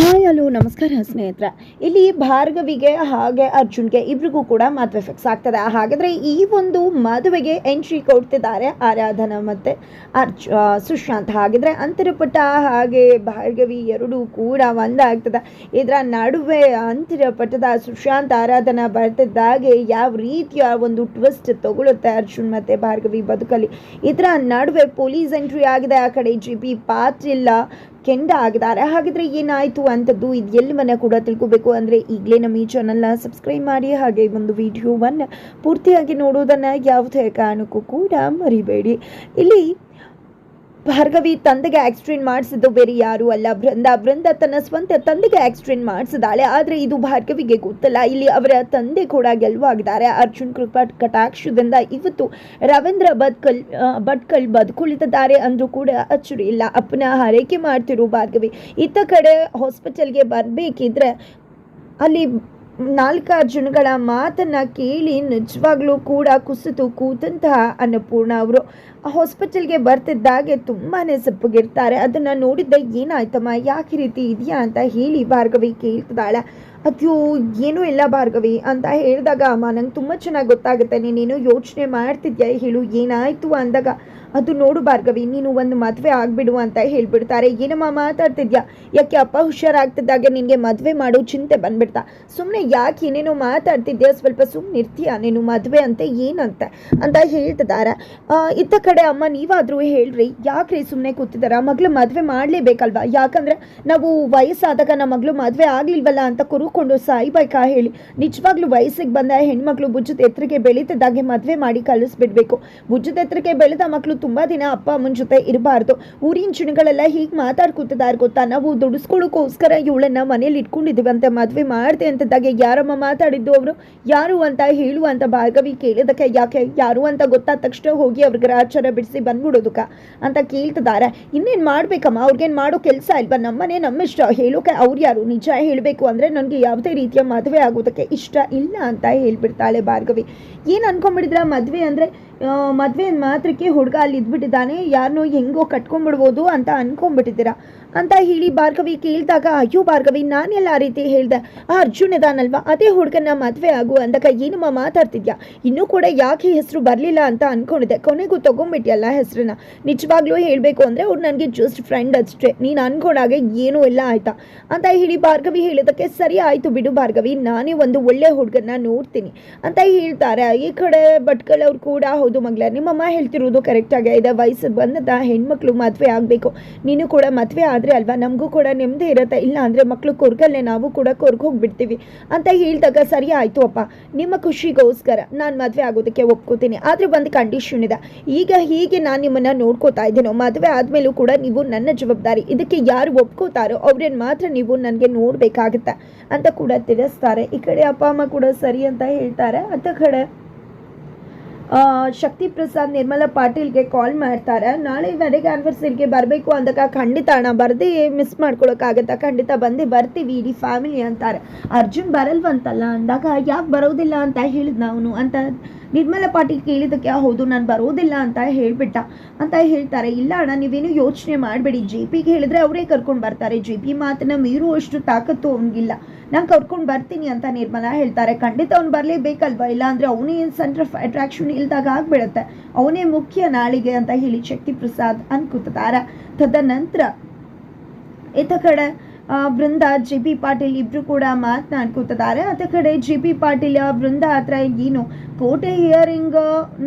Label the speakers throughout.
Speaker 1: Hi, hello, ನಮಸ್ಕಾರ ಸ್ನೇಹಿತರೆ. ಇಲ್ಲಿ ಭಾರ್ಗವಿಗೆ ಹಾಗೆ ಅರ್ಜುನ್ಗೆ ಇಬ್ರಿಗೂ ಕೂಡ ಮದುವೆ ಫಿಕ್ಸ್ ಆಗ್ತದೆ. ಹಾಗಾದರೆ ಈ ಒಂದು ಮದುವೆಗೆ ಎಂಟ್ರಿ ಕೊಡ್ತಿದ್ದಾರೆ ಆರಾಧನಾ ಮತ್ತು ಅರ್ಜು ಸುಶಾಂತ್. ಹಾಗಿದ್ರೆ ಅಂತಿರಪಟ್ಟ ಹಾಗೆ ಭಾರ್ಗವಿ ಎರಡೂ ಕೂಡ ಒಂದಾಗ್ತದೆ. ಇದರ ನಡುವೆ ಅಂತಿರಪಟ್ಟದ ಸುಶಾಂತ್ ಆರಾಧನಾ ಬರ್ತಿದ್ದಾಗೆ ಯಾವ ರೀತಿಯ ಒಂದು ಟ್ವಿಸ್ಟ್ ತಗೊಳುತ್ತೆ ಅರ್ಜುನ್ ಮತ್ತು ಭಾರ್ಗವಿ ಬದುಕಲ್ಲಿ? ಇದರ ನಡುವೆ ಪೊಲೀಸ್ ಎಂಟ್ರಿ ಆಗಿದೆ ಆ ಕಡೆ. ಜಿ ಪಿ ಪಾಟೀಲ್ ಕೆಂಡ ಆಗಿದ್ದಾರೆ. ಹಾಗಿದ್ರೆ ಏನಾಯಿತು ಅಂತದ್ದು ಇದು ಎಲ್ಲವನ್ನ ಕೂಡ ತಿಳ್ಕೊಬೇಕು. ಅಂದರೆ ಈಗಲೇ ನಮ್ಮ ಈ ಚಾನಲ್ನ ಸಬ್ಸ್ಕ್ರೈಬ್ ಮಾಡಿ, ಹಾಗೆ ಒಂದು ವಿಡಿಯೋವನ್ನು ಪೂರ್ತಿಯಾಗಿ ನೋಡೋದನ್ನು ಯಾವುದೇ ಕಾರಣಕ್ಕೂ ಕೂಡ ಮರಿಬೇಡಿ. ಇಲ್ಲಿ ಭಾರ್ಗವಿ ತಂದೆಗೆ ಆಕ್ಸಿಡೆಂಟ್ ಮಾಡಿಸಿದ್ದು ಬೇರೆ ಯಾರು ಅಲ್ಲ. ಬೃಂದ ಬೃಂದ ತನ್ನ ಸ್ವಂತ ತಂದೆಗೆ ಆಕ್ಸಿಡೆಂಟ್ ಮಾಡಿಸಿದಾಳೆ ಆದರೆ ಇದು ಭಾರ್ಗವಿಗೆ ಗೊತ್ತಲ್ಲ. ಇಲ್ಲಿ ಅವರ ತಂದೆ ಕೂಡ ಗೆಲುವಾಗಿದ್ದಾರೆ. ಅರ್ಜುನ್ ಕೃಪಾ ಕಟಾಕ್ಷದಿಂದ ಇವತ್ತು ರವೀಂದ್ರ ಬದ್ಕಲ್ ಭಟ್ಕಲ್ ಬದುಕುಳಿದಿದ್ದಾರೆ ಅಂದ್ರೂ ಕೂಡ ಅಚ್ಚರಿ ಇಲ್ಲ. ಅಪ್ಪನ ಹಾರೈಕೆ ಮಾಡ್ತಿರು ಭಾರ್ಗವಿ. ಇತ್ತ ಕಡೆ ಹಾಸ್ಪಿಟಲ್ಗೆ ಬರಬೇಕಿದ್ರೆ ಅಲ್ಲಿ ನಾಲ್ಕಾರು ಜನಗಳ ಮಾತನ್ನ ಕೇಳಿ ನಿಜವಾಗ್ಲೂ ಕೂಡ ಕುಸಿತು ಕೂತಂತಹ ಅನ್ನಪೂರ್ಣ ಅವರು ಹಾಸ್ಪಿಟಲ್ಗೆ ಬರ್ತಿದ್ದಾಗೆ ತುಂಬಾನೇ ಸಪ್ಪಗಿರ್ತಾರೆ. ಅದನ್ನ ನೋಡಿದ್ದ ಏನಾಯ್ತಮ್ಮ? ಯಾಕೆ ರೀತಿ ಇದೆಯಾ ಅಂತ ಹೇಳಿ ಭಾರ್ಗವಿ ಕೇಳ್ತಿದ್ದಾಳೆ. ಅಯ್ಯೋ, ಏನೂ ಇಲ್ಲ ಭಾರ್ಗವಿ ಅಂತ ಹೇಳಿದಾಗ, ಅಮ್ಮ, ನಂಗೆ ತುಂಬ ಚೆನ್ನಾಗಿ ಗೊತ್ತಾಗುತ್ತೆ. ನೀನೇನು ಯೋಚನೆ ಮಾಡ್ತಿದ್ಯಾ? ಹೇಳು, ಏನಾಯಿತು ಅಂದಾಗ, ಅದು ನೋಡು ಭಾರ್ಗವಿ, ನೀನು ಒಂದು ಮದುವೆ ಆಗಿಬಿಡು ಅಂತ ಹೇಳ್ಬಿಡ್ತಾರೆ. ಏನಮ್ಮ ಮಾತಾಡ್ತಿದ್ಯಾ? ಯಾಕೆ ಅಪ್ಪ ಹುಷಾರಾಗ್ತಿದ್ದಾಗ, ನಿನಗೆ ಮದುವೆ ಮಾಡೋ ಚಿಂತೆ ಬಂದ್ಬಿಡ್ತಾ? ಸುಮ್ಮನೆ ಯಾಕೆ ಏನೇನೋ ಮಾತಾಡ್ತಿದ್ಯಾ? ಸ್ವಲ್ಪ ಸುಮ್ಮನೆ ಇರ್ತೀಯ? ನೀನು ಮದುವೆ ಅಂತ ಏನಂತೆ ಅಂತ ಹೇಳ್ತಿದ್ದಾರೆ. ಇತ್ತ ಕಡೆ ಅಮ್ಮ, ನೀವಾದರೂ ಹೇಳ್ರಿ. ಯಾಕ್ರಿ ಸುಮ್ಮನೆ ಕೂತಿದ್ದಾರ? ಮಗಳು ಮದುವೆ ಮಾಡಲೇಬೇಕಲ್ವಾ? ಯಾಕಂದರೆ ನಾವು ವಯಸ್ಸಾದಾಗ ನಮ್ಮ ಮಗಳು ಮದುವೆ ಆಗಲಿಲ್ವಲ್ಲ ಅಂತ ಕುರುಕೊಂಡು ಸಾಯ್ಬೇಕಾ ಹೇಳಿ. ನಿಜವಾಗ್ಲೂ ವಯಸ್ಸಿಗೆ ಬಂದ ಹೆಣ್ಮಕ್ಳು ಭುಜದ ಎತ್ತರಕ್ಕೆ ಬೆಳೀತಿದ್ದಾಗೆ ಮದುವೆ ಮಾಡಿ ಕಲಿಸ್ಬಿಡ್ಬೇಕು ಭುಜದ ಎತ್ತರಕ್ಕೆ ಬೆಳೆದ ಮಕ್ಕಳು ತುಂಬಾ ದಿನ ಅಪ್ಪ, ಅಮ್ಮನ ಜೊತೆ ಇರಬಾರ್ದು. ಊರಿನ ಜನಗಳೆಲ್ಲ ಹೀಗೆ ಮಾತಾಡ್ಕೊತಿದ್ದಾರೆ ಗೊತ್ತಾ? ನಾವು ದುಡಿಸ್ಕೊಳ್ಳೋಕ್ಕೋಸ್ಕರ ಇವಳನ್ನ ಮನೇಲಿ ಅಂತ ಮದುವೆ ಮಾಡ್ದೆ ಅಂತಿದ್ದಾಗೆ ಯಾರಮ್ಮ ಮಾತಾಡಿದ್ದು ಅವರು? ಯಾರು ಅಂತ ಹೇಳು ಅಂತ ಭಾರ್ಗವಿ ಕೇಳಿದಕ್ಕೆ ಯಾಕೆ? ಯಾರು ಅಂತ ಗೊತ್ತಾದ ತಕ್ಷಣ ಹೋಗಿ ಅವ್ರಿಗೆ ಆಚಾರ ಬಿಡಿಸಿ ಬಂದ್ಬಿಡೋದಕ್ಕ ಅಂತ ಕೇಳ್ತಿದ್ದಾರೆ. ಇನ್ನೇನು ಮಾಡ್ಬೇಕಮ್ಮ? ಅವ್ರಿಗೇನು ಮಾಡೋ ಕೆಲಸ ಇಲ್ವಾ? ನಮ್ಮನೆ ನಮ್ಮಿಷ್ಟ. ಹೇಳೋಕೆ ಅವ್ರು ಯಾರು? ನಿಜ ಹೇಳಬೇಕು ಅಂದರೆ ನನಗೆ ಯಾವುದೇ ರೀತಿಯ ಮದುವೆ ಆಗೋದಕ್ಕೆ ಇಷ್ಟ ಇಲ್ಲ ಅಂತ ಹೇಳ್ಬಿಡ್ತಾಳೆ ಭಾರ್ಗವಿ. ಏನು ಅನ್ಕೊಂಡ್ಬಿಟ್ಟಿದ್ರ ಮದುವೆ ಅಂದರೆ ಮದುವೆ ಮಾತ್ರಕ್ಕೆ ಹುಡುಗ ಅಲ್ಲಿ ಇದ್ಬಿಟ್ಟಿದ್ದಾನೆ. ಯಾರನ್ನೋ ಹೆಂಗೋ ಕಟ್ಕೊಂಡ್ಬಿಡ್ಬೋದು ಅಂತ ಅನ್ಕೊಂಡ್ಬಿಟ್ಟಿದ್ದೀರಾ? ಅಂತ ಹೇಳಿ ಭಾರ್ಗವಿ ಕೇಳಿದಾಗ, ಅಯ್ಯೋ ಭಾರ್ಗವಿ, ನಾನೆಲ್ಲ ಆ ರೀತಿ ಹೇಳ್ದೆ. ಆ ಅರ್ಜುನ್ ಇದಾನಲ್ವಾ? ಅದೇ ಹುಡುಗನ ಮದುವೆ ಆಗು ಅಂದಾಗ ಏನಮ್ಮ ಮಾತಾಡ್ತಿದ್ಯಾ? ಇನ್ನೂ ಕೂಡ ಯಾಕೆ ಹೆಸರು ಬರಲಿಲ್ಲ ಅಂತ ಅನ್ಕೊಂಡಿದ್ದೆ. ಕೊನೆಗೂ ತೊಗೊಂಬಿಟ್ಟಿಯಲ್ಲ ಹೆಸರನ್ನ. ನಿಜವಾಗ್ಲೂ ಹೇಳಬೇಕು ಅಂದರೆ ಅವ್ರು ನನಗೆ ಜಸ್ಟ್ ಫ್ರೆಂಡ್ ಅಷ್ಟೇ. ನೀನು ಅನ್ಕೊಂಡಾಗೆ ಏನೂ ಇಲ್ಲ ಆಯ್ತಾ? ಅಂತ ಹೇಳಿ ಭಾರ್ಗವಿ ಹೇಳೋದಕ್ಕೆ ಸರಿ ಆಯಿತು ಬಿಡು ಭಾರ್ಗವಿ, ನಾನೇ ಒಂದು ಒಳ್ಳೆ ಹುಡುಗನ ನೋಡ್ತೀನಿ. ಅಂತ ಹೇಳ್ತಾರೆ. ಈ ಕಡೆ ಭಟ್ಕಳವ್ರು ಕೂಡ ಹೌದು ಮಗಳ ನಿಮ್ಮಮ್ಮ ಹೇಳ್ತಿರೋದು ಕರೆಕ್ಟಾಗಿ ಇದೆ ವಯಸ್ಸು ಬಂದದ ಹೆಣ್ಮಕ್ಳು ಮದುವೆ ಆಗಬೇಕು. ನೀನು ಕೂಡ ಮದುವೆ ಆದರೆ ಅಲ್ವಾ? ನಮಗೂ ಕೂಡ ನೆಮ್ಮದಿ ಇರುತ್ತೆ. ಇಲ್ಲ ಅಂದರೆ ಮಕ್ಕಳು ಕೊರ್ಗಲ್ಲೇ ನಾವು ಕೂಡ ಹೋಗ್ಬಿಡ್ತೀವಿ. ಅಂತ ಹೇಳಿದಾಗ ಸರಿ ಆಯಿತು ಅಪ್ಪ. ನಿಮ್ಮ ಖುಷಿಗೋಸ್ಕರ ನಾನು ಮದುವೆ ಆಗೋದಕ್ಕೆ ಒಪ್ಕೋತೀನಿ. ಆದರೆ ಒಂದು ಕಂಡೀಷನ್ ಇದೆ. ಈಗ ಹೀಗೆ ನಾನು ನಿಮ್ಮನ್ನು ನೋಡ್ಕೋತಾ ಇದ್ದೀನೋ, ಮದುವೆ ಆದಮೇಲೂ ಕೂಡ ನೀವು ನನ್ನ ಜವಾಬ್ದಾರಿ. ಇದಕ್ಕೆ ಯಾರು ಒಪ್ಕೋತಾರೋ ಅವ್ರೇನು ಮಾತ್ರ ನೀವು ನನಗೆ ನೋಡಬೇಕಾಗುತ್ತೆ. ಅಂತ ಕೂಡ ತಿಳಿಸ್ತಾರೆ. ಈ ಕಡೆ ಅಪ್ಪ, ಅಮ್ಮ ಕೂಡ ಸರಿ ಅಂತ ಹೇಳ್ತಾರೆ. ಅತ್ತ ಕಡೆ. ಶಕ್ತಿ ಪ್ರಸಾದ್ ನಿರ್ಮಲ ಪಾಟೀಲ್ಗೆ ಕಾಲ್ ಮಾಡ್ತಾರೆ. ನಾಳೆ ವೆಡ್ಡಿಂಗ್ ಆ್ಯನಿವರ್ಸರಿಗೆ ಬರಬೇಕು ಅಂದಾಗ ಖಂಡಿತ ಅಣ್ಣ ಬರ್ದೇ ಮಿಸ್ ಮಾಡ್ಕೊಳಕ್ಕಾಗತ್ತಾ? ಖಂಡಿತ ಬಂದೇ ಬರ್ತೀವಿ, ಇಡೀ ಫ್ಯಾಮಿಲಿ ಅಂತಾರೆ. ಅರ್ಜುನ್ ಬರಲ್ವಂತಲ್ಲ? ಅಂದಾಗ ಯಾಕೆ ಬರೋದಿಲ್ಲ ಅಂತ ಹೇಳಿದ್ನ ಅವನು ಅಂತ ನಿರ್ಮಲಾ ಪಾಟೀಲ್ ಕೇಳಿದಕ್ಕೆ ಹೌದು, ನಾನು ಬರೋದಿಲ್ಲ ಅಂತ ಹೇಳಿಬಿಟ್ಟ. ಅಂತ ಹೇಳ್ತಾರೆ. ಇಲ್ಲ ಅಣ್ಣ, ನೀವೇನು ಯೋಚನೆ ಮಾಡಬೇಡಿ. ಜೆ ಪಿಗೆ ಹೇಳಿದ್ರೆ ಅವರೇ ಕರ್ಕೊಂಡು ಬರ್ತಾರೆ. ಜೆ ಪಿ ಮಾತನ್ನ ಮೀರುವಷ್ಟು ತಾಕತ್ತು ಅವನಿಗಿಲ್ಲ. ನಾನು ಕರ್ಕೊಂಡು ಬರ್ತೀನಿ ಅಂತ ನಿರ್ಮಲಾ ಹೇಳ್ತಾರೆ. ಖಂಡಿತ ಅವ್ನು ಬರಲೇಬೇಕಲ್ವಾ? ಇಲ್ಲ ಅಂದರೆ ಅವನೇ ಸೆಂಟರ್ ಆಫ್ ಅಟ್ರಾಕ್ಷನ್ ಇಲ್ದಾಗ ಆಗ್ಬಿಡುತ್ತೆ. ಅವನೇ ಮುಖ್ಯ ನಾಳಿಗೆ ಅಂತ ಹೇಳಿ ಶಕ್ತಿ ಪ್ರಸಾದ್ ಅನ್ಕೋತಿದ್ದಾರೆ ತದನಂತರ ಇತ್ತ ಕಡೆ ಬೃಂದ ಜಿ ಪಿ ಪಾಟೀಲ್ ಇಬ್ರು ಕೂಡ ಮಾತನಾಡ್ಕೋತಿದ್ದಾರೆ. ಅದ ಕಡೆ ಜಿ ಪಿ ಪಾಟೀಲ್ ಬೃಂದ ಹತ್ರ ಏನು ಕೋಟೆ ಇಯರಿಂಗ್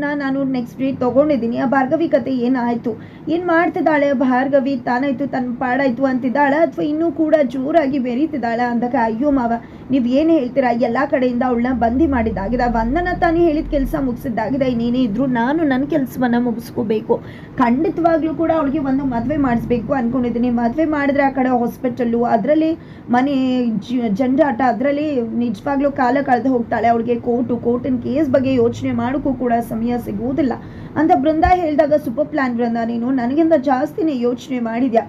Speaker 1: ನಾನು ನೆಕ್ಸ್ಟ್ ಡೇ ತಗೊಂಡಿದ್ದೀನಿ. ಆ, ಭಾರ್ಗವಿ ಕತೆ ಏನಾಯಿತು? ಏನು ಮಾಡ್ತಿದ್ದಾಳೆ? ಭಾರ್ಗವಿ ತಾನಾಯ್ತು ತನ್ನ ಪಾಡಾಯ್ತು ಅಂತಿದ್ದಾಳೆ ಅಥವಾ ಇನ್ನೂ ಕೂಡ ಜೋರಾಗಿ ಬೆರೀತಿದ್ದಾಳೆ ಅಂದಾಗ, ಅಯ್ಯೋ ಮಾವ, ನೀವು ಏನು ಹೇಳ್ತೀರಾ? ಎಲ್ಲ ಕಡೆಯಿಂದ ಅವಳನ್ನ ಬಂದಿ ಮಾಡಿದ್ದಾಗಿದೆ. ವಂದನ ತಾನೇ ಹೇಳಿದ ಕೆಲಸ ಮುಗಿಸಿದ್ದಾಗಿದೆ. ಇನ್ನೇನೇ ಇದ್ರು ನಾನು ನನ್ನ ಕೆಲಸವನ್ನ ಮುಗಿಸ್ಕೋಬೇಕು. ಖಂಡಿತವಾಗ್ಲೂ ಕೂಡ ಅವಳಿಗೆ ಒಂದು ಮದುವೆ ಮಾಡಿಸ್ಬೇಕು ಅನ್ಕೊಂಡಿದ್ದೀನಿ. ಮದುವೆ ಮಾಡಿದ್ರೆ ಆ ಕಡೆ ಹಾಸ್ಪಿಟಲ್ಲು ಅದರಲ್ಲಿ ಮನೆ ಜಂಜಾಟ ಅದರಲ್ಲಿ ನಿಜವಾಗ್ಲೂ ಕಾಲ ಕಳೆದು ಹೋಗ್ತಾಳೆ. ಅವಳಿಗೆ ಕೋರ್ಟು, ಕೋರ್ಟಿನ ಕೇಸ್ ಬಗ್ಗೆ ಯೋಚನೆ ಮಾಡೋಕ್ಕೂ ಕೂಡ ಸಮಯ ಸಿಗುವುದಿಲ್ಲ. ಅಂತ ಬೃಂದ ಹೇಳಿದಾಗ, ಸೂಪರ್ ಪ್ಲಾನ್ ಬೃಂದ, ನೀನು ನನಗಿಂತ ಜಾಸ್ತಿನೇ ಯೋಚನೆ ಮಾಡಿದ್ಯಾ?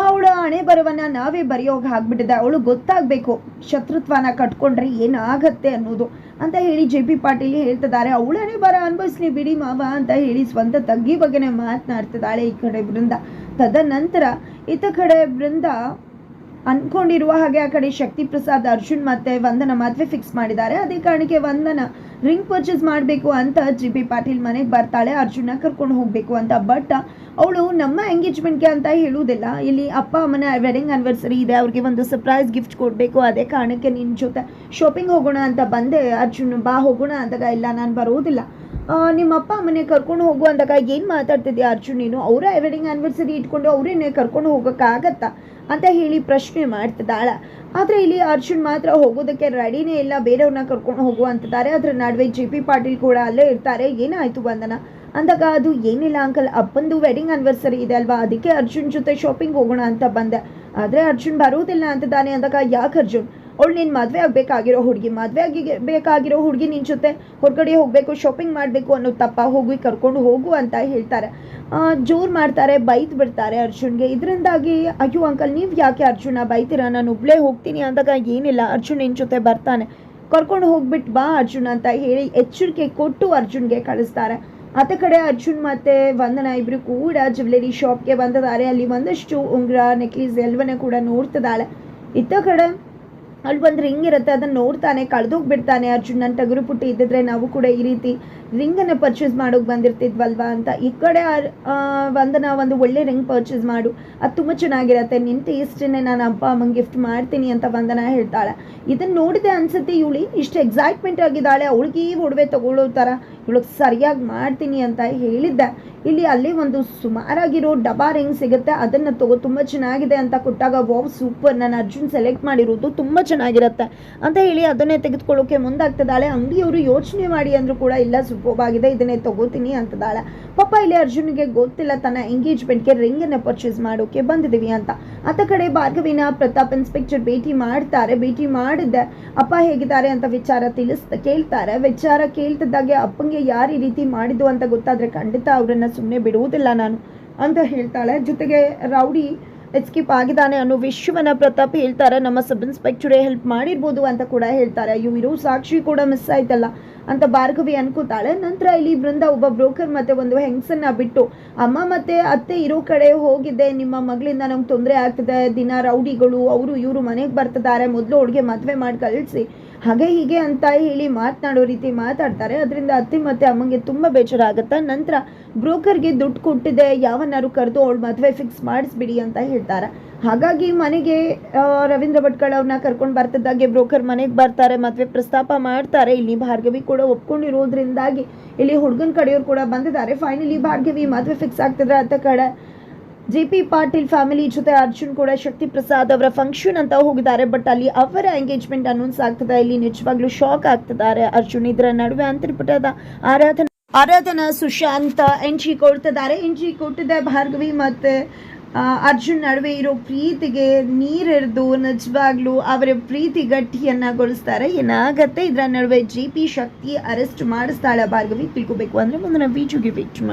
Speaker 1: ಅವಳ ಹಣೆ ಬರವನ್ನ ನಾವೇ ಬರೆಯೋಗಿ ಆಗ್ಬಿಟ್ಟಿದೆ. ಅವಳು ಗೊತ್ತಾಗಬೇಕು. ಶತ್ರುತ್ವನ ಕಟ್ಕೊಂಡ್ರೆ ಏನಾಗತ್ತೆ ಅನ್ನೋದು. ಅಂತ ಹೇಳಿ ಜೆ ಪಿ ಪಾಟೀಲ್ ಹೇಳ್ತಿದ್ದಾರೆ. ಅವಳನೇ ಬರ ಅನುಭವಿಸ್ಲಿ ಬಿಡಿ ಮಾವ, ಅಂತ ಹೇಳಿ ಸ್ವಂತ ತಗ್ಗಿ ಬಗ್ಗೆನೇ ಮಾತನಾಡ್ತಿದ್ದಾಳೆ ಈ ಕಡೆ ಬೃಂದ. ತದನಂತರ, ಇತ್ತ ಕಡೆ ಬೃಂದ ಅನ್ಕೊಂಡಿರುವ ಹಾಗೆ ಆ ಕಡೆ ಶಕ್ತಿ ಪ್ರಸಾದ್ ಅರ್ಜುನ್ ಮತ್ತೆ ವಂದನ ಮದುವೆ ಫಿಕ್ಸ್ ಮಾಡಿದ್ದಾರೆ. ಅದೇ ಕಾರಣಕ್ಕೆ ವಂದನ ರಿಂಗ್ ಪರ್ಚೇಸ್ ಮಾಡಬೇಕು ಅಂತ ಜಿ ಪಿ ಪಾಟೀಲ್ ಮನೆಗೆ ಬರ್ತಾಳೆ. ಅರ್ಜುನ ಕರ್ಕೊಂಡು ಹೋಗಬೇಕು ಅಂತ. ಬಟ್ ಅವಳು ನಮ್ಮ ಎಂಗೇಜ್ಮೆಂಟ್ಗೆ ಅಂತ ಹೇಳುವುದಿಲ್ಲ. ಇಲ್ಲಿ ಅಪ್ಪ, ಅಮ್ಮನ ವೆಡ್ಡಿಂಗ್ ಆನಿವರ್ಸರಿ ಇದೆ. ಅವ್ರಿಗೆ ಒಂದು ಸರ್ಪ್ರೈಸ್ ಗಿಫ್ಟ್ ಕೊಡಬೇಕು. ಅದೇ ಕಾರಣಕ್ಕೆ ನಿನ್ನ ಜೊತೆ ಶಾಪಿಂಗ್ ಹೋಗೋಣ ಅಂತ ಬಂದೆ. ಅರ್ಜುನ್ ಬಾ ಹೋಗೋಣ ಅಂದಾಗ ಇಲ್ಲ, ನಾನು ಬರೋದಿಲ್ಲ ನಿಮ್ಮ ಅಪ್ಪ ಅಮ್ಮನೆ ಕರ್ಕೊಂಡು ಹೋಗು ಅಂದಾಗ ಏನು ಮಾತಾಡ್ತಿದ್ಯಾ ಅರ್ಜುನ್ ನೀನು? ಅವರ ವೆಡ್ಡಿಂಗ್ ಆ್ಯನಿವರ್ಸರಿ ಇಟ್ಕೊಂಡು ಅವರೇನೆ ಕರ್ಕೊಂಡು ಹೋಗೋಕ್ಕಾಗತ್ತಾ? ಅಂತ ಹೇಳಿ ಪ್ರಶ್ನೆ ಮಾಡ್ತಿದ್ದಾಳ. ಆದರೆ ಇಲ್ಲಿ ಅರ್ಜುನ್ ಮಾತ್ರ ಹೋಗೋದಕ್ಕೆ ರೆಡಿನೇ ಇಲ್ಲ. ಬೇರೆಯವ್ರನ್ನ ಕರ್ಕೊಂಡು ಹೋಗು ಅಂತಿದ್ದಾರೆ. ಅದರ ನಡುವೆ ಜೆ ಪಿ ಪಾಟೀಲ್ ಕೂಡ ಅಲ್ಲೇ ಇರ್ತಾರೆ. ಏನಾಯಿತು ಬಂದನ ಅಂದಾಗ ಅದು ಏನಿಲ್ಲ ಅಂಕಲ್ ಅಪ್ಪಂದು ವೆಡ್ಡಿಂಗ್ ಆ್ಯನಿವರ್ಸರಿ ಇದೆ ಅಲ್ವಾ? ಅದಕ್ಕೆ ಅರ್ಜುನ್ ಜೊತೆ ಶಾಪಿಂಗ್ ಹೋಗೋಣ ಅಂತ ಬಂದೆ. ಆದರೆ ಅರ್ಜುನ್ ಬರೋದಿಲ್ಲ ಅಂತಿದ್ದಾನೆ ಅಂದಾಗ ಯಾಕೆ ಅರ್ಜುನ್? ಅವಳು ನಿನ್ನ ಮದುವೆ ಆಗಬೇಕಾಗಿರೋ ಹುಡುಗಿ, ಮದುವೆ ಆಗಿ ಬೇಕಾಗಿರೋ ಹುಡುಗಿ ನಿನ್ನ ಜೊತೆ ಹೊರಗಡೆ ಹೋಗಬೇಕು ಶಾಪಿಂಗ್ ಮಾಡಬೇಕು ಅನ್ನೋ ತಪ್ಪ, ಹೋಗಿ ಕರ್ಕೊಂಡು ಹೋಗು ಅಂತ ಹೇಳ್ತಾರೆ. ಜೋರು ಮಾಡ್ತಾರೆ, ಬೈತ್ ಬಿಡ್ತಾರೆ ಅರ್ಜುನ್ಗೆ. ಇದರಿಂದಾಗಿ, ಅಯ್ಯೋ ಅಂಕಲ್ ನೀವು ಯಾಕೆ ಅರ್ಜುನ ಬೈತೀರ? ನಾನು ಒಬ್ಳೇ ಹೋಗ್ತೀನಿ ಅಂದಾಗ ಏನಿಲ್ಲ, ಅರ್ಜುನ್ ನಿನ್ನ ಜೊತೆ ಬರ್ತಾನೆ. ಕರ್ಕೊಂಡು ಹೋಗ್ಬಿಟ್ಟು ಬಾ ಅರ್ಜುನ್ ಅಂತ ಹೇಳಿ ಎಚ್ಚರಿಕೆ ಕೊಟ್ಟು ಅರ್ಜುನ್ಗೆ ಕಳಿಸ್ತಾರೆ. ಆತ ಕಡೆ ಅರ್ಜುನ್ ಮತ್ತೆ ವಂದನ ಇಬ್ರು ಕೂಡ ಜ್ಯುವೆಲರಿ ಶಾಪ್ಗೆ ಬಂದಿದ್ದಾರೆ. ಅಲ್ಲಿ ಒಂದಷ್ಟು ಉಂಗುರ ನೆಕ್ಲೇಸ್ ಎಲ್ಲವನ್ನ ಕೂಡ ನೋಡ್ತಿದ್ದಾಳೆ. ಇತ್ತ ಕಡೆ ಅಲ್ಲಿ ಒಂದು ರಿಂಗ್ ಇರುತ್ತೆ, ಅದನ್ನು ನೋಡ್ತಾನೆ, ಕಳೆದೋಗ್ಬಿಡ್ತಾನೆ ಅರ್ಜುನ್ ನನ್ನ ಟಗರು ಪುಟ್ಟಿ ಇದ್ದಿದ್ರೆ ನಾವು ಕೂಡ ಈ ರೀತಿ ರಿಂಗನ್ನು ಪರ್ಚೇಸ್ ಮಾಡೋಕೆ ಬಂದಿರ್ತಿದ್ವಲ್ವಾ ಅಂತ. ಈ ಕಡೆ ವಂದನ ಒಂದು ಒಳ್ಳೆ ರಿಂಗ್ ಪರ್ಚೇಸ್ ಮಾಡು. ಅದು ತುಂಬ ಚೆನ್ನಾಗಿರತ್ತೆ. ನಿನ್ನ ಟೇಸ್ಟನ್ನೇ ನಾನು ಅಪ್ಪ, ಅಮ್ಮಂಗೆ ಗಿಫ್ಟ್ ಮಾಡ್ತೀನಿ ಅಂತ ವಂದನ ಹೇಳ್ತಾಳೆ. ಇದನ್ನು ನೋಡಿದೆ ಅನ್ಸುತ್ತೆ ಇವಳಿ. ಇಷ್ಟು ಎಕ್ಸೈಟ್ಮೆಂಟ್ ಆಗಿದ್ದಾಳೆ. ಅವಳಿಗೆ ಈ ಒಡವೆ ತಗೊಳ್ಳೋ ಥರ ಇವಳಿಗೆ ಸರಿಯಾಗಿ ಮಾಡ್ತೀನಿ ಅಂತ ಹೇಳಿದ್ದೆ. ಇಲ್ಲಿ ಅಲ್ಲಿ ಒಂದು ಸುಮಾರಾಗಿರೋ ಡಬಾ ರಿಂಗ್ ಸಿಗುತ್ತೆ ಅದನ್ನು ತಗೋ, ತುಂಬ ಚೆನ್ನಾಗಿದೆ ಅಂತ ಕೊಟ್ಟಾಗ, ವಾವ್, ಸೂಪರ್, ನಾನು ಅರ್ಜುನ್ ಸೆಲೆಕ್ಟ್ ಮಾಡಿರೋದು ತುಂಬ ಚೆನ್ನಾಗಿರುತ್ತೆ. ಅಂತ ಹೇಳಿ ಅದನ್ನೇ ತೆಗೆದುಕೊಳ್ಳೋಕೆ ಮುಂದಾಗ್ತದಾಳೆ ಅಂಗಡಿಯವರು ಯೋಚನೆ ಮಾಡಿ ಅಂದರೂ ಕೂಡ, ಇಲ್ಲ ಆಗಿದೆ, ಇದನ್ನೇ ತಗೋತೀನಿ, ಅಂತದಾಳೆ. ಪಾಪ ಇಲ್ಲಿ ಅರ್ಜುನ್ಗೆ ಗೊತ್ತಿಲ್ಲ ತನ್ನ ಎಂಗೇಜ್ಮೆಂಟ್ಗೆ ರಿಂಗನ್ನು ಪರ್ಚೇಸ್ ಮಾಡೋಕೆ ಬಂದಿದ್ದೀವಿ ಅಂತ. ಆತ ಕಡೆ ಭಾರ್ಗವಿನ, ಪ್ರತಾಪ್ ಇನ್ಸ್ಪೆಕ್ಟರ್ ಭೇಟಿ ಮಾಡ್ತಾರೆ. ಭೇಟಿ ಮಾಡಿದ್ದೆ, ಅಪ್ಪ ಹೇಗಿದ್ದಾರೆ? ಅಂತ ವಿಚಾರ ತಿಳಿಸ್ತ ಕೇಳ್ತಾರೆ. ವಿಚಾರ ಕೇಳ್ತಿದ್ದಾಗೆ ಅಪ್ಪಂಗೆ ಯಾರು ಈ ರೀತಿ ಮಾಡಿದ್ದು ಅಂತ ಗೊತ್ತಾದರೆ ಖಂಡಿತ ಅವರನ್ನು ಸುಮ್ಮನೆ ಬಿಡುವುದಿಲ್ಲ ನಾನು ಅಂತ ಹೇಳ್ತಾಳೆ. ಜೊತೆಗೆ ರೌಡಿ ಎಸ್ಕೇಪ್ ಆಗಿದ್ದಾನೆ ಅನ್ನೋ ವಿಶ್ವನ ಪ್ರತಾಪ್ ಹೇಳ್ತಾರೆ. ನಮ್ಮ ಸಬ್ ಇನ್ಸ್ಪೆಕ್ಟರೇ ಹೆಲ್ಪ್ ಮಾಡಿರ್ಬೋದು ಅಂತ ಕೂಡ ಹೇಳ್ತಾರೆ. ಅಯ್ಯೋ, ಇರೋ ಸಾಕ್ಷಿ ಕೂಡ ಮಿಸ್ ಆಯ್ತಲ್ಲ. ಅಂತ ಭಾರ್ಗವಿ ಅನ್ಕೋತಾಳೆ. ನಂತರ ಇಲ್ಲಿ ಬೃಂದ ಒಬ್ಬ ಬ್ರೋಕರ್ ಮತ್ತೆ ಒಂದು ಹೆಂಗಸನ್ನ ಬಿಟ್ಟು, ಅಮ್ಮ ಮತ್ತೆ ಅತ್ತೆ ಇರೋ ಕಡೆ ಹೋಗಿದ್ದೆ ನಿಮ್ಮ ಮಗಳಿಂದ ನಮ್ಗೆ ತೊಂದರೆ ಆಗ್ತದೆ, ದಿನ ರೌಡಿಗಳು, ಅವರು ಇವರು ಮನೆಗೆ ಬರ್ತಿದ್ದಾರೆ ಮೊದಲು ಅವಳಿಗೆ ಮದುವೆ ಮಾಡಿ ಕಳಿಸಿ. ಹಾಗೆ ಹೀಗೆ ಅಂತ ಹೇಳಿ ಮಾತನಾಡೋ ರೀತಿ ಮಾತಾಡ್ತಾರೆ. ಅದರಿಂದ ಅತ್ತೆ ಮತ್ತೆ ಅಮ್ಮಂಗೆ ತುಂಬ ಬೇಜಾರಾಗುತ್ತೆ, ನಂತರ ಬ್ರೋಕರ್ಗೆ ದುಡ್ಡು ಕೊಟ್ಟಿದೆ ಯಾವನ್ನಾರು ಕರೆದು ಅವಳು ಮದುವೆ ಫಿಕ್ಸ್ ಮಾಡಿಸ್ಬಿಡಿ ಅಂತ ಹೇಳ್ತಾರೆ. ಹಾಗಾಗಿ ಮನೆಗೆ ರವೀಂದ್ರ ಭಟ್ಕಳ ಅವ್ರನ್ನ ಕರ್ಕೊಂಡು ಬರ್ತಿದ್ದಾಗೆ, ಬ್ರೋಕರ್ ಮನೆಗೆ ಬರ್ತಾರೆ, ಮದುವೆ ಪ್ರಸ್ತಾಪ ಮಾಡ್ತಾರೆ. ಇಲ್ಲಿ ಭಾರ್ಗವಿ ಕೂಡ ಒಪ್ಕೊಂಡಿರೋದ್ರಿಂದಾಗಿ ಇಲ್ಲಿ ಹುಡುಗನ ಕಡೆಯವ್ರು ಕೂಡ ಬಂದಿದ್ದಾರೆ. ಫೈನಲಿ ಭಾರ್ಗವಿ ಮದುವೆ ಫಿಕ್ಸ್ ಆಗ್ತಿದ್ರೆ ಅಂತ ಕಡೆ ಜೆ ಪಿ ಪಾಟೀಲ್ ಫ್ಯಾಮಿಲಿ ಜೊತೆ ಅರ್ಜುನ್ ಕೂಡ ಶಕ್ತಿ ಪ್ರಸಾದ್ ಅವರ ಫಂಕ್ಷನ್ ಅಂತ ಹೋಗಿದ್ದಾರೆ. ಬಟ್ ಅಲ್ಲಿ ಅವರ ಎಂಗೇಜ್ಮೆಂಟ್ ಅನೌನ್ಸ್ ಆಗ್ತದೆ. ಇಲ್ಲಿ ನಿಜವಾಗ್ಲೂ ಶಾಕ್ ಆಗ್ತಿದ್ದಾರೆ. ಅರ್ಜುನ್ ಇದರ ನಡುವೆ ಅಂತರ್ಪುಟದ ಆರಾಧನಾ ಆರಾಧನಾ ಸುಶಾಂತ್ ಎಂಟ್ರಿ ಕೊಡ್ತಿದ್ದಾರೆ. ಎಂಟ್ರಿ ಕೊಟ್ಟಿದೆ ಭಾರ್ಗವಿ ಮತ್ತೆ ಅರ್ಜುನ್ ನಡುವೆ ಇರೋ ಪ್ರೀತಿಗೆ ನೀರೆರೆದು ನಿಜವಾಗ್ಲೂ ಅವರ ಪ್ರೀತಿ ಗಟ್ಟಿಯನ್ನಗೊಳಿಸ್ತಾರೆ. ಏನಾಗತ್ತೆ? ಇದರ ನಡುವೆ ಜಿ ಪಿ ಶಕ್ತಿ ಅರೆಸ್ಟ್ ಮಾಡಿಸ್ತಾಳೆ ಭಾರ್ಗವಿ. ತಿಳ್ಕೊಬೇಕು ಅಂದ್ರೆ ಮುಂದಿನ ವಿಡಿಯೋಗೆ ವೇಟ್ ಮಾಡಿ.